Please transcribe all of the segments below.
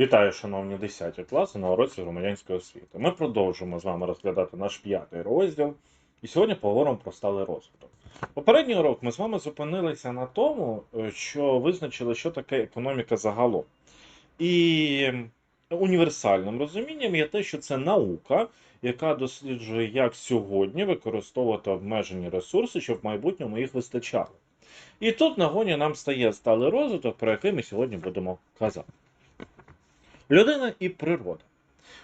Вітаю, шановні 10 класи на уроці громадянської освіти. Ми продовжуємо з вами розглядати наш п'ятий розділ, і сьогодні поговоримо про сталий розвиток. Попередній урок ми з вами зупинилися на тому, е, що визначили, що таке економіка загалом. І універсальним розумінням є те, що це наука, яка досліджує, як сьогодні використовувати обмежені ресурси, щоб в майбутньому їх вистачало. І тут нагоні нам стає сталий розвиток, про який ми сьогодні будемо казати. Людина і природа.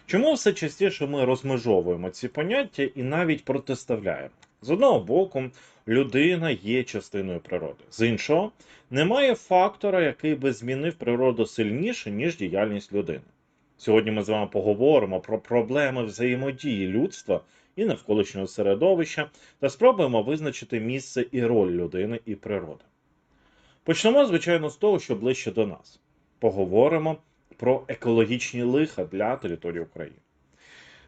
Чому все частіше ми розмежовуємо ці поняття і навіть протиставляємо? З одного боку, людина є частиною природи, з іншого, немає фактора, який би змінив природу сильніше, ніж діяльність людини. Сьогодні ми з вами поговоримо про проблеми взаємодії людства і навколишнього середовища та спробуємо визначити місце і роль людини і природи. Почнемо, звичайно, з того, що ближче до нас. Поговоримо про екологічні лиха для території України.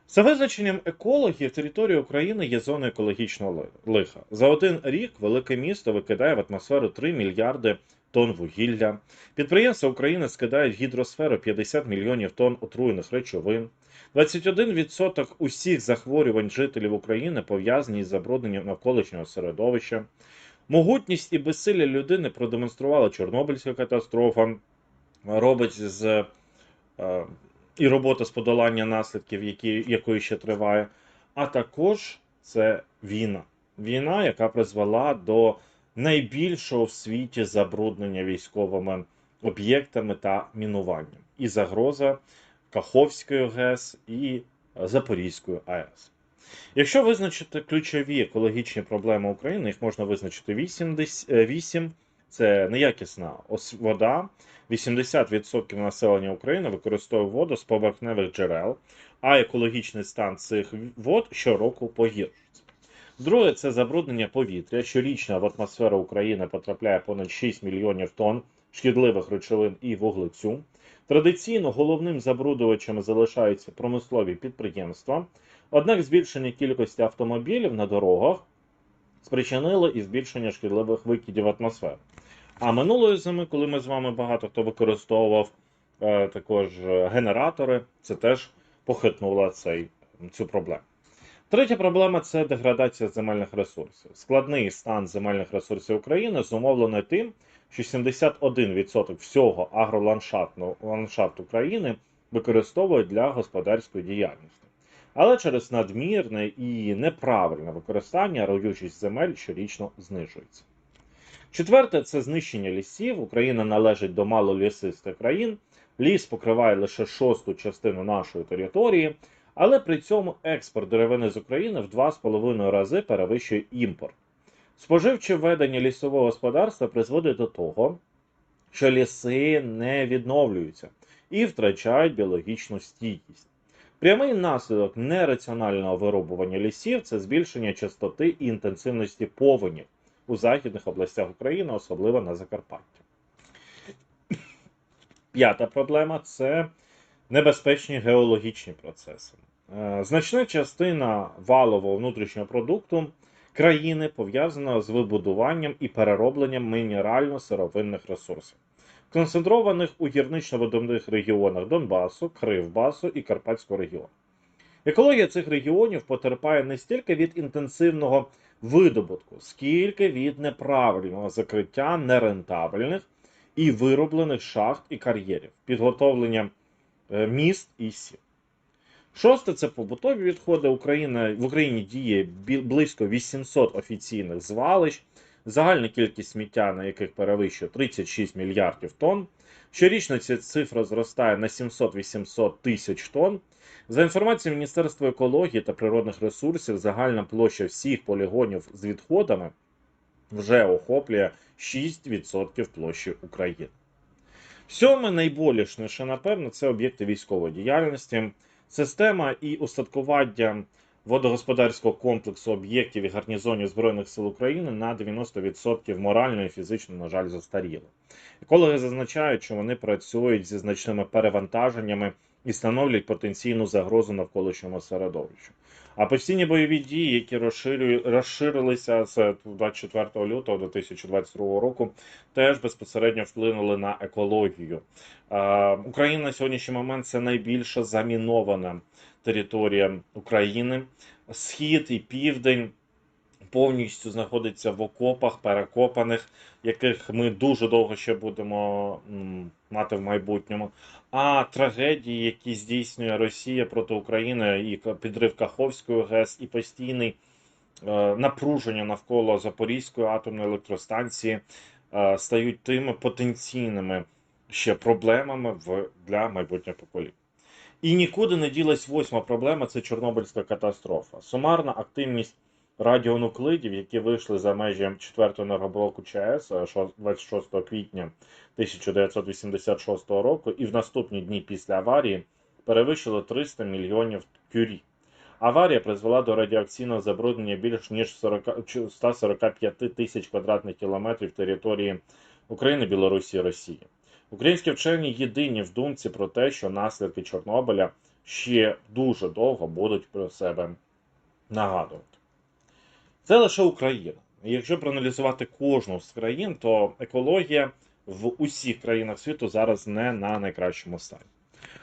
За визначенням екологів, територія України є зоною екологічного лиха. За один рік велике місто викидає в атмосферу 3 мільярди тонн вугілля. Підприємства України скидають в гідросферу 50 мільйонів тонн отруєних речовин. 21% усіх захворювань жителів України пов'язані із забрудненням навколишнього середовища. Могутність і безсилля людини продемонструвала Чорнобильська катастрофа, робить з е, і робота з подолання наслідків, які, якої ще триває, а також це війна. Війна, яка призвела до найбільшого в світі забруднення військовими об'єктами та мінуванням. І загроза Каховської ГЕС і Запорізької АЕС. Якщо визначити ключові екологічні проблеми України, їх можна визначити 8, е, 8 це неякісна вода. 80% населення України використовує воду з поверхневих джерел, а екологічний стан цих вод щороку погіршується. Друге, це забруднення повітря. Щорічно в атмосферу України потрапляє понад 6 мільйонів тонн шкідливих речовин і вуглецю. Традиційно головним забруднювачем залишаються промислові підприємства. Однак збільшення кількості автомобілів на дорогах спричинило і збільшення шкідливих викидів в атмосферу. А минулої зими, коли ми з вами багато хто використовував е, також е, генератори, це теж похитнуло цей, цю проблему. Третя проблема це деградація земельних ресурсів. Складний стан земельних ресурсів України зумовлений тим, що 71% всього агроландшафту ландшафту країни використовують для господарської діяльності. Але через надмірне і неправильне використання родючість земель щорічно знижується. Четверте це знищення лісів. Україна належить до малолісистих країн. Ліс покриває лише шосту частину нашої території, але при цьому експорт деревини з України в 2,5 рази перевищує імпорт. Споживче ведення лісового господарства призводить до того, що ліси не відновлюються і втрачають біологічну стійкість. Прямий наслідок нераціонального вирубування лісів це збільшення частоти і інтенсивності повенів у західних областях України, особливо на Закарпатті. П'ята проблема це небезпечні геологічні процеси. Е, Значна частина валового внутрішнього продукту країни пов'язана з вибудуванням і переробленням мінерально-сировинних ресурсів, концентрованих у гірнично-видобних регіонах Донбасу, Кривбасу і Карпатського регіону. Екологія цих регіонів потерпає не стільки від інтенсивного видобутку, скільки від неправильного закриття нерентабельних і вироблених шахт і кар'єрів, підготовлення е, міст і сіл. Шосте це побутові відходи. Україна, в Україні діє близько 800 офіційних звалищ, загальна кількість сміття, на яких перевищує 36 мільярдів тонн. Щорічно ця цифра зростає на 700-800 тисяч тонн. За інформацією Міністерства екології та природних ресурсів, загальна площа всіх полігонів з відходами вже охоплює 6% площі України. Сьоме найболішніше, напевно, це об'єкти військової діяльності. Система і устаткування водогосподарського комплексу об'єктів і гарнізонів Збройних сил України на 90% морально і фізично, на жаль, застаріли. Екологи зазначають, що вони працюють зі значними перевантаженнями і становлять потенційну загрозу навколишньому середовищу. А постійні бойові дії, які розширилися з 24 лютого 2022 року, теж безпосередньо вплинули на екологію. Україна на сьогоднішній момент це найбільша замінована територія України. Схід і південь повністю знаходиться в окопах, перекопаних, яких ми дуже довго ще будемо мати в майбутньому. А трагедії, які здійснює Росія проти України, і підрив Каховської ГЕС, і постійний е, напруження навколо Запорізької атомної електростанції е, стають тими потенційними ще проблемами в, для майбутнього покоління. І нікуди не ділась восьма проблема це Чорнобильська катастрофа. Сумарна активність радіонуклидів, які вийшли за межі 4-го енергоблоку ЧАЕС е, шо- 26 квітня 1986 року, і в наступні дні після аварії перевищили 300 мільйонів кюрі. Аварія призвела до радіоакційного забруднення більш ніж 40, 145 тисяч квадратних кілометрів території України, Білорусі і Росії. Українські вчені єдині в думці про те, що наслідки Чорнобиля ще дуже довго будуть про себе нагадувати. Це лише Україна. Якщо проаналізувати кожну з країн, то екологія в усіх країнах світу зараз не на найкращому стані.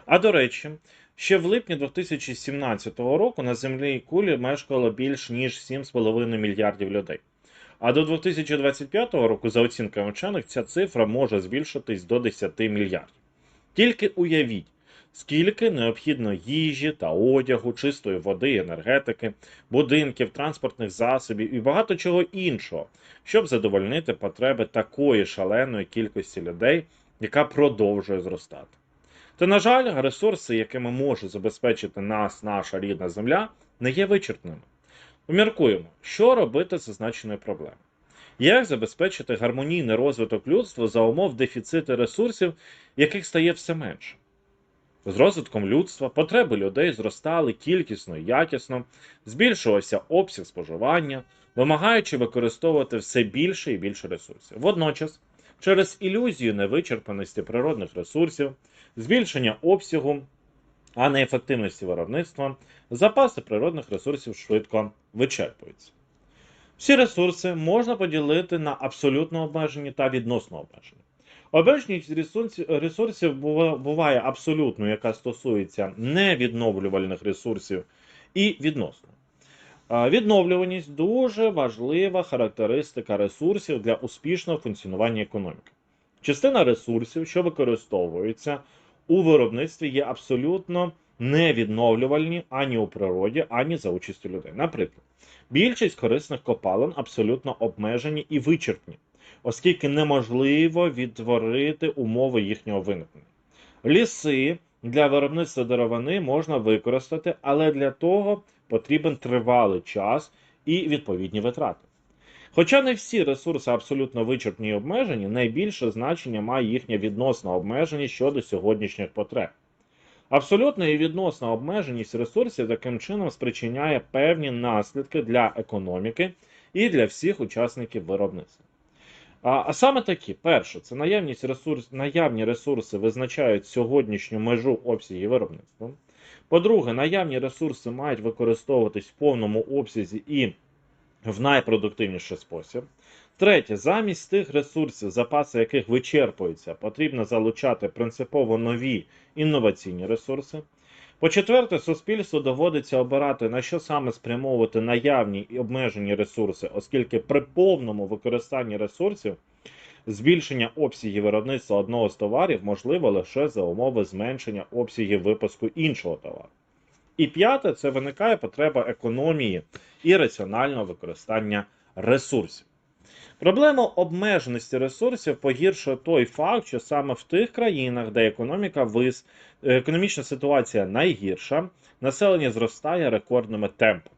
А до речі, ще в липні 2017 року на землі кулі мешкало більш ніж 7,5 мільярдів людей. А до 2025 року, за оцінками вчених, ця цифра може збільшитись до 10 мільярдів. Тільки уявіть, скільки необхідно їжі та одягу, чистої води, енергетики, будинків, транспортних засобів і багато чого іншого, щоб задовольнити потреби такої шаленої кількості людей, яка продовжує зростати. Та, на жаль, ресурси, якими може забезпечити нас наша рідна земля, не є вичерпними. Поміркуємо, що робити з зазначеною проблемою. Як забезпечити гармонійний розвиток людства за умов дефіциту ресурсів, яких стає все менше? З розвитком людства потреби людей зростали кількісно і якісно, збільшувався обсяг споживання, вимагаючи використовувати все більше і більше ресурсів. Водночас, через ілюзію невичерпаності природних ресурсів, збільшення обсягу, а не ефективності виробництва, запаси природних ресурсів швидко вичерпуються. Всі ресурси можна поділити на абсолютно обмежені та відносно обмежені. Ресурсів, ресурсів буває абсолютно, яка стосується невідновлювальних ресурсів і відносно. Відновлюваність дуже важлива характеристика ресурсів для успішного функціонування економіки. Частина ресурсів, що використовуються у виробництві, є абсолютно невідновлювальні ані у природі, ані за участю людей. Наприклад, більшість корисних копалин абсолютно обмежені і вичерпні, оскільки неможливо відтворити умови їхнього виникнення. Ліси для виробництва деревини можна використати, але для того потрібен тривалий час і відповідні витрати. Хоча не всі ресурси абсолютно вичерпні і обмежені, найбільше значення має їхня відносна обмеженість щодо сьогоднішніх потреб. Абсолютна і відносна обмеженість ресурсів таким чином спричиняє певні наслідки для економіки і для всіх учасників виробництва. А, а саме такі: перше, це наявність ресурс, наявні ресурси визначають сьогоднішню межу обсягів виробництва. По-друге, наявні ресурси мають використовуватись в повному обсязі і в найпродуктивніший спосіб. Третє, замість тих ресурсів, запаси яких вичерпуються, потрібно залучати принципово нові інноваційні ресурси. По-четверте, суспільству доводиться обирати, на що саме спрямовувати наявні і обмежені ресурси, оскільки при повному використанні ресурсів збільшення обсягів виробництва одного з товарів можливо лише за умови зменшення обсягів випуску іншого товару. І п'яте, це виникає потреба економії і раціонального використання ресурсів. Проблема обмеженості ресурсів погіршує той факт, що саме в тих країнах, де економіка вис... економічна ситуація найгірша, населення зростає рекордними темпами.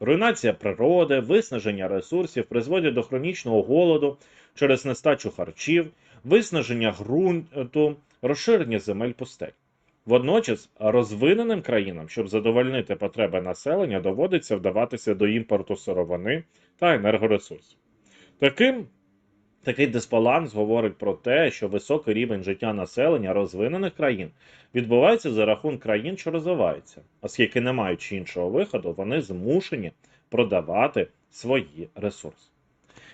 Руйнація природи, виснаження ресурсів призводять до хронічного голоду через нестачу харчів, виснаження ґрунту, розширення земель пустель. Водночас розвиненим країнам, щоб задовольнити потреби населення, доводиться вдаватися до імпорту сировини та енергоресурсів. Таким Такий дисбаланс говорить про те, що високий рівень життя населення розвинених країн відбувається за рахунок країн, що розвиваються, оскільки не маючи іншого виходу, вони змушені продавати свої ресурси.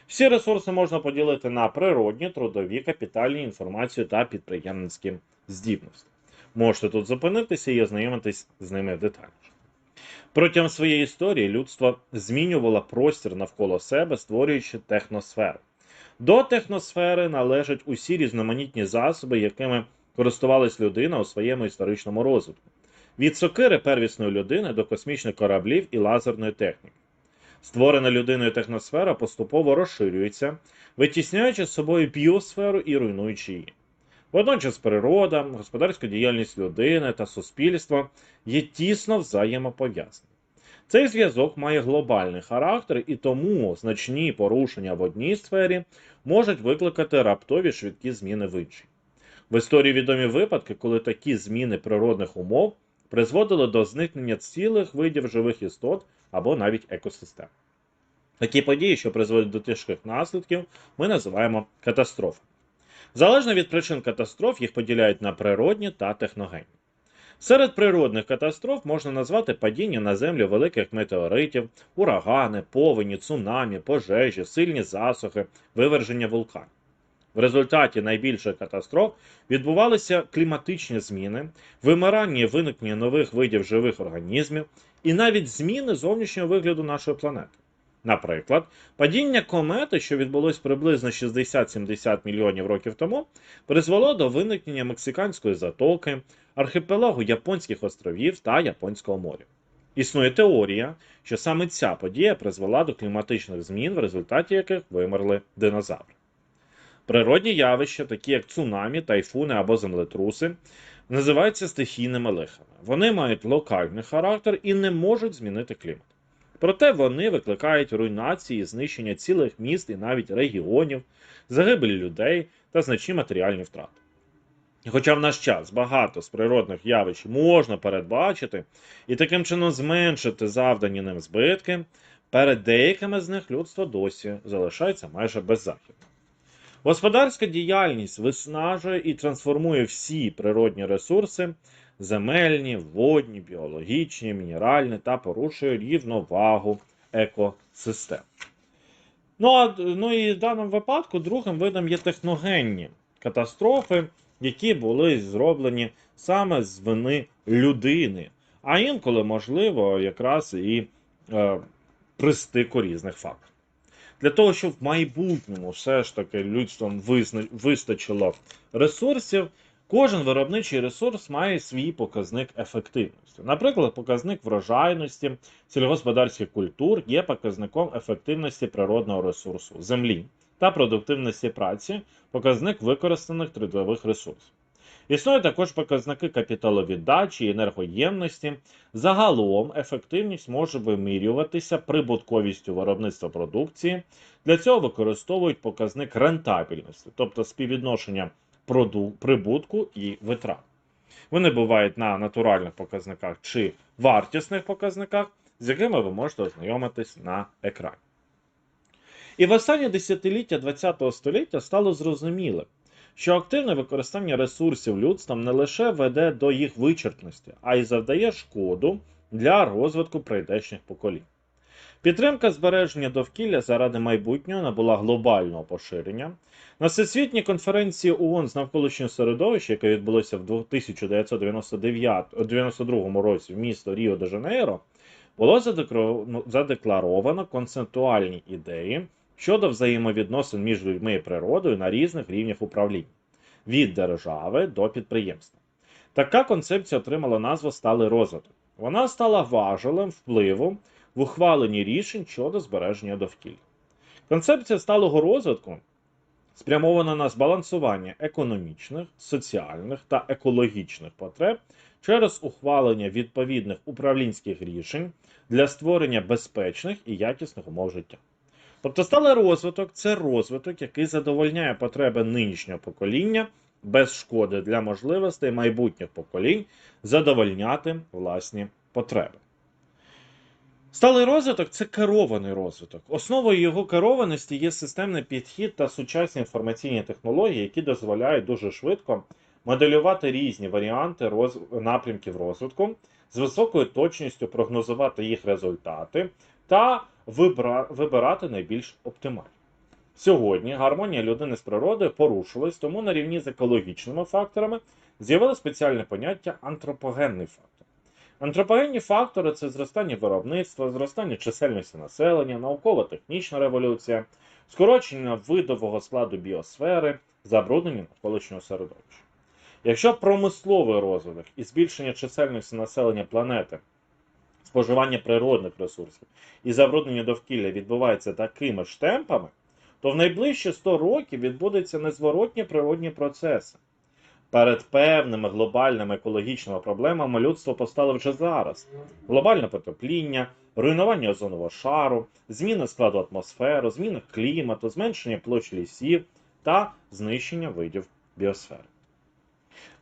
Всі ресурси можна поділити на природні, трудові, капітальні, інформацію та підприємницькі здібності. Можете тут зупинитися і ознайомитись з ними детальніше. Протягом своєї історії людство змінювало простір навколо себе, створюючи техносферу. До техносфери належать усі різноманітні засоби, якими користувалась людина у своєму історичному розвитку. Від сокири первісної людини до космічних кораблів і лазерної техніки. Створена людиною техносфера поступово розширюється, витісняючи з собою біосферу і руйнуючи її. Водночас природа, господарська діяльність людини та суспільства є тісно взаємопов'язані. Цей зв'язок має глобальний характер, і тому значні порушення в одній сфері можуть викликати раптові швидкі зміни в іншій. В історії відомі випадки, коли такі зміни природних умов призводили до зникнення цілих видів живих істот або навіть екосистем. Такі події, що призводять до тяжких наслідків, ми називаємо катастрофами. Залежно від причин катастроф, їх поділяють на природні та техногенні. Серед природних катастроф можна назвати падіння на землю великих метеоритів, урагани, повені, цунамі, пожежі, сильні засухи, виверження вулканів. В результаті найбільших катастроф відбувалися кліматичні зміни, вимирання і виникнення нових видів живих організмів і навіть зміни зовнішнього вигляду нашої планети. Наприклад, падіння комети, що відбулось приблизно 60-70 мільйонів років тому, призвело до виникнення мексиканської затоки, архіпелагу Японських островів та Японського моря. Існує теорія, що саме ця подія призвела до кліматичних змін, в результаті яких вимерли динозаври. Природні явища, такі як цунамі, тайфуни або землетруси, називаються стихійними лихами. Вони мають локальний характер і не можуть змінити клімат. Проте вони викликають руйнації, знищення цілих міст і навіть регіонів, загибель людей та значні матеріальні втрати. Хоча в наш час багато з природних явищ можна передбачити і таким чином зменшити завдані ним збитки, перед деякими з них людство досі залишається майже беззахідним. Господарська діяльність виснажує і трансформує всі природні ресурси земельні, водні, біологічні, мінеральні та порушує рівновагу екосистем. Ну, а, ну і в даному випадку другим видом є техногенні катастрофи, які були зроблені саме з вини людини, а інколи, можливо, якраз і е, при різних факторів. Для того, щоб в майбутньому все ж таки людством визна- вистачило ресурсів, Кожен виробничий ресурс має свій показник ефективності. Наприклад, показник врожайності сільгосподарських культур є показником ефективності природного ресурсу землі та продуктивності праці, показник використаних трудових ресурсів. Існують також показники капіталовіддачі і енергоємності. Загалом ефективність може вимірюватися прибутковістю виробництва продукції. Для цього використовують показник рентабельності, тобто співвідношення прибутку і витрат. Вони бувають на натуральних показниках чи вартісних показниках, з якими ви можете ознайомитись на екрані. І в останні десятиліття ХХ століття стало зрозумілим, що активне використання ресурсів людством не лише веде до їх вичерпності, а й завдає шкоду для розвитку прийдешніх поколінь. Підтримка збереження довкілля заради майбутнього набула глобального поширення. На всесвітній конференції ООН з навколишнього середовища, яка відбулася в 1992 році в місто Ріо де Жанейро, було задекларовано концептуальні ідеї щодо взаємовідносин між людьми і природою на різних рівнях управління від держави до підприємства. Така концепція отримала назву сталий розвиток. Вона стала важелем впливу в ухваленні рішень щодо збереження довкілля. Концепція сталого розвитку спрямована на збалансування економічних, соціальних та екологічних потреб через ухвалення відповідних управлінських рішень для створення безпечних і якісних умов життя. Тобто сталий розвиток це розвиток, який задовольняє потреби нинішнього покоління без шкоди для можливостей майбутніх поколінь задовольняти власні потреби. Сталий розвиток це керований розвиток. Основою його керованості є системний підхід та сучасні інформаційні технології, які дозволяють дуже швидко моделювати різні варіанти роз... напрямків розвитку, з високою точністю прогнозувати їх результати та вибра... вибирати найбільш оптимальні. Сьогодні гармонія людини з природою порушилась, тому на рівні з екологічними факторами з'явилось спеціальне поняття антропогенний фактор. Антропогенні фактори це зростання виробництва, зростання чисельності населення, наукова-технічна революція, скорочення видового складу біосфери, забруднення навколишнього середовища. Якщо промисловий розвиток і збільшення чисельності населення планети, споживання природних ресурсів і забруднення довкілля відбувається такими ж темпами, то в найближчі 100 років відбудуться незворотні природні процеси. Перед певними глобальними екологічними проблемами людство постало вже зараз: глобальне потепління, руйнування озонового шару, зміна складу атмосфери, зміна клімату, зменшення площ лісів та знищення видів біосфери.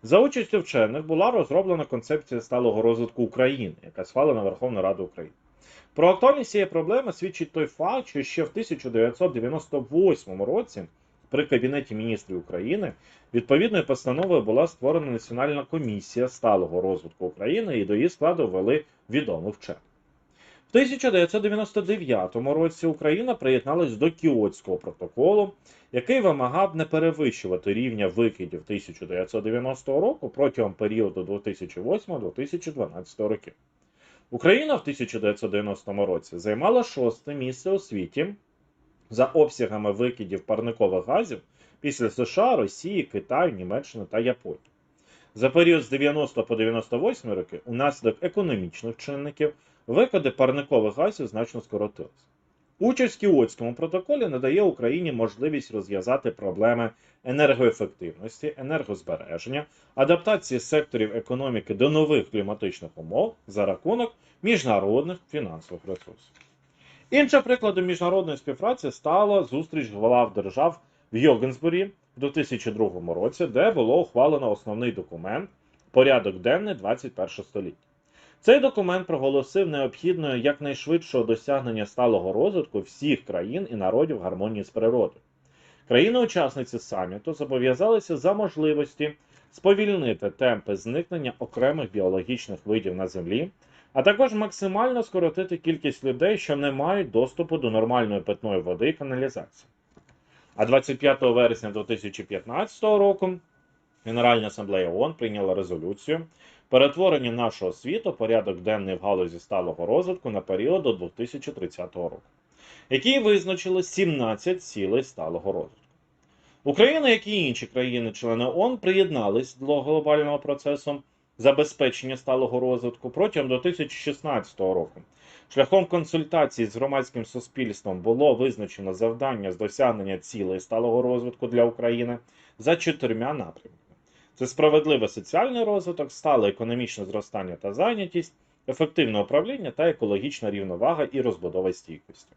За участю вчених була розроблена концепція сталого розвитку України, яка схвалена Верховною Радою України. Про актуальність цієї проблеми свідчить той факт, що ще в 1998 році при Кабінеті міністрів України відповідною постановою була створена Національна комісія сталого розвитку України і до її складу ввели відому вчених. В 1999 році Україна приєдналась до Кіотського протоколу, який вимагав не перевищувати рівня викидів 1990 року протягом періоду 2008-2012 років. Україна в 1990 році займала шосте місце у світі за обсягами викидів парникових газів після США, Росії, Китаю, Німеччини та Японії. За період з 90 по 98 роки, унаслідок економічних чинників, викиди парникових газів значно скоротилися. Участь в Кіотському протоколі надає Україні можливість розв'язати проблеми енергоефективності, енергозбереження, адаптації секторів економіки до нових кліматичних умов за рахунок міжнародних фінансових ресурсів. Іншим прикладом міжнародної співпраці стала зустріч глав держав в Йогенсбурі в 2002 році, де було ухвалено основний документ Порядок денний 21 століття. Цей документ проголосив необхідною якнайшвидшого досягнення сталого розвитку всіх країн і народів гармонії з природою. Країни-учасниці саміту зобов'язалися за можливості сповільнити темпи зникнення окремих біологічних видів на землі, а також максимально скоротити кількість людей, що не мають доступу до нормальної питної води і каналізації. А 25 вересня 2015 року Генеральна асамблея ООН прийняла резолюцію перетворення нашого світу порядок денний в галузі сталого розвитку на період до 2030 року, який визначили 17 цілей сталого розвитку. Україна, як і інші країни-члени ООН, приєднались до глобального процесу забезпечення сталого розвитку протягом 2016 року. Шляхом консультацій з громадським суспільством було визначено завдання з досягнення цілей сталого розвитку для України за чотирма напрямками: це справедливий соціальний розвиток, стале економічне зростання та зайнятість, ефективне управління та екологічна рівновага і розбудова стійкості.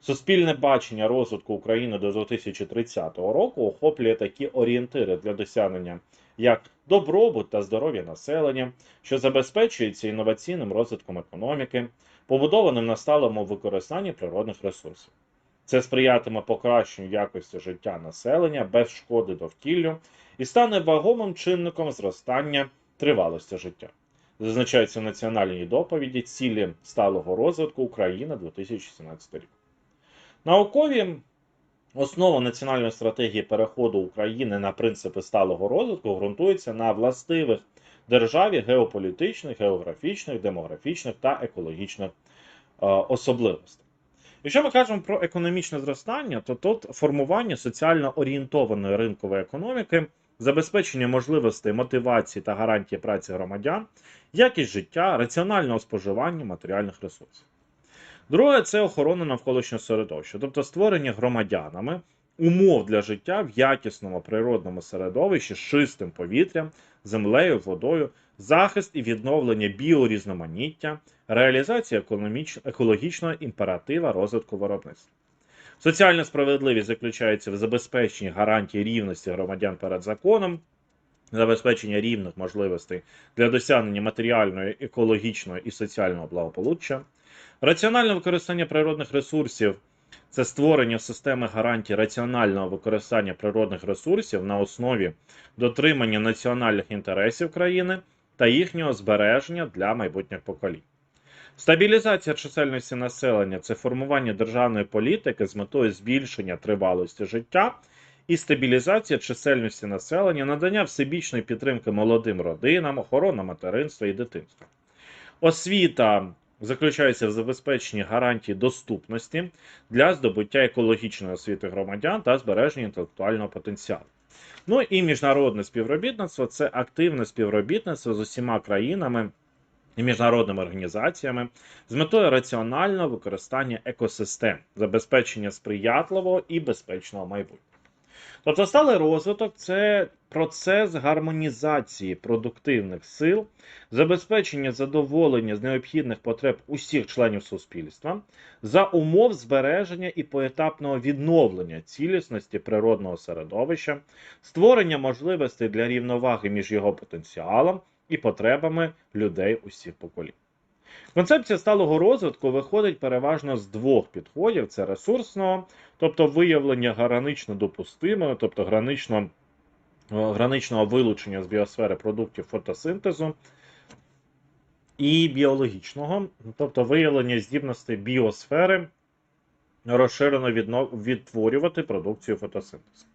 Суспільне бачення розвитку України до 2030 року охоплює такі орієнтири для досягнення як добробут та здоров'я населення, що забезпечується інноваційним розвитком економіки, побудованим на сталому використанні природних ресурсів. Це сприятиме покращенню якості життя населення без шкоди довкіллю і стане вагомим чинником зростання тривалості життя. Зазначається в національній доповіді цілі сталого розвитку України 2017 рік. Наукові основа національної стратегії переходу України на принципи сталого розвитку ґрунтуються на властивих державі геополітичних, географічних, демографічних та екологічних е, особливостей. Якщо ми кажемо про економічне зростання, то тут формування соціально орієнтованої ринкової економіки, забезпечення можливостей мотивації та гарантії праці громадян, якість життя, раціонального споживання матеріальних ресурсів. Друге це охорона навколишнього середовища, тобто створення громадянами умов для життя в якісному природному середовищі з чистим повітрям, землею, водою, захист і відновлення біорізноманіття, реалізація економіч... екологічного імператива розвитку виробництва. Соціальна справедливість заключається в забезпеченні гарантій рівності громадян перед законом, забезпечення рівних можливостей для досягнення матеріальної, екологічного і соціального благополуччя, Раціональне використання природних ресурсів це створення системи гарантій раціонального використання природних ресурсів на основі дотримання національних інтересів країни та їхнього збереження для майбутніх поколінь. Стабілізація чисельності населення це формування державної політики з метою збільшення тривалості життя і стабілізація чисельності населення, надання всебічної підтримки молодим родинам, охорона материнства і дитинства. Освіта заключається в забезпеченні гарантій доступності для здобуття екологічної освіти громадян та збереження інтелектуального потенціалу. Ну і міжнародне співробітництво це активне співробітництво з усіма країнами і міжнародними організаціями з метою раціонального використання екосистем, забезпечення сприятливого і безпечного майбутнього. Тобто, сталий розвиток це процес гармонізації продуктивних сил, забезпечення задоволення з необхідних потреб усіх членів суспільства за умов збереження і поетапного відновлення цілісності природного середовища, створення можливостей для рівноваги між його потенціалом і потребами людей усіх поколінь. Концепція сталого розвитку виходить переважно з двох підходів: це ресурсного, тобто виявлення гранично допустимого, тобто гранично, е, граничного вилучення з біосфери продуктів фотосинтезу, і біологічного, тобто виявлення здібності біосфери розширено відтворювати продукцію фотосинтезу.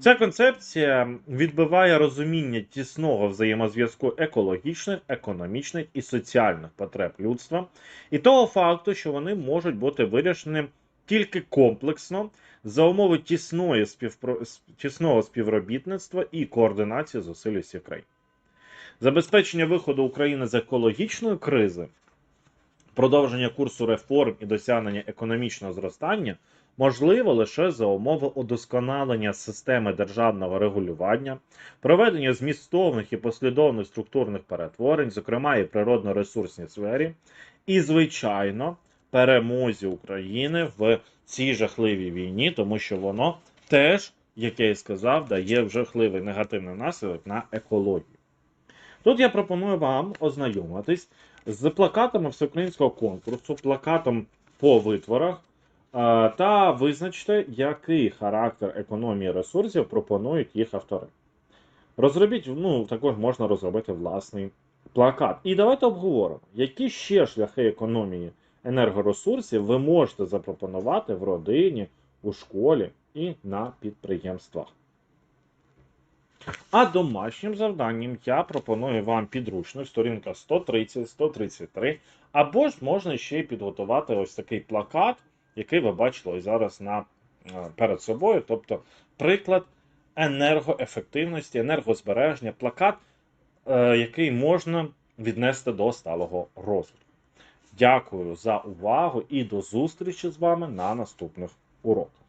Ця концепція відбиває розуміння тісного взаємозв'язку екологічних, економічних і соціальних потреб людства, і того факту, що вони можуть бути вирішені тільки комплексно за умови тісної співпро... тісного співробітництва і координації зусиль усіх країн. Забезпечення виходу України з екологічної кризи, продовження курсу реформ і досягнення економічного зростання можливо лише за умови удосконалення системи державного регулювання, проведення змістовних і послідовних структурних перетворень, зокрема і природно-ресурсній сфері, і, звичайно, перемозі України в цій жахливій війні, тому що воно теж, як я і сказав, дає жахливий негативний наслідок на екологію. Тут я пропоную вам ознайомитись з плакатами всеукраїнського конкурсу, плакатом по витворах, та визначте, який характер економії ресурсів пропонують їх автори. Розробіть, ну, також можна розробити власний плакат. І давайте обговоримо, які ще шляхи економії енергоресурсів ви можете запропонувати в родині, у школі і на підприємствах. А домашнім завданням я пропоную вам підручник, сторінка 130-133, або ж можна ще й підготувати ось такий плакат, який ви бачили зараз на, е, перед собою, тобто приклад енергоефективності, енергозбереження, плакат, е, який можна віднести до сталого розвитку. Дякую за увагу і до зустрічі з вами на наступних уроках.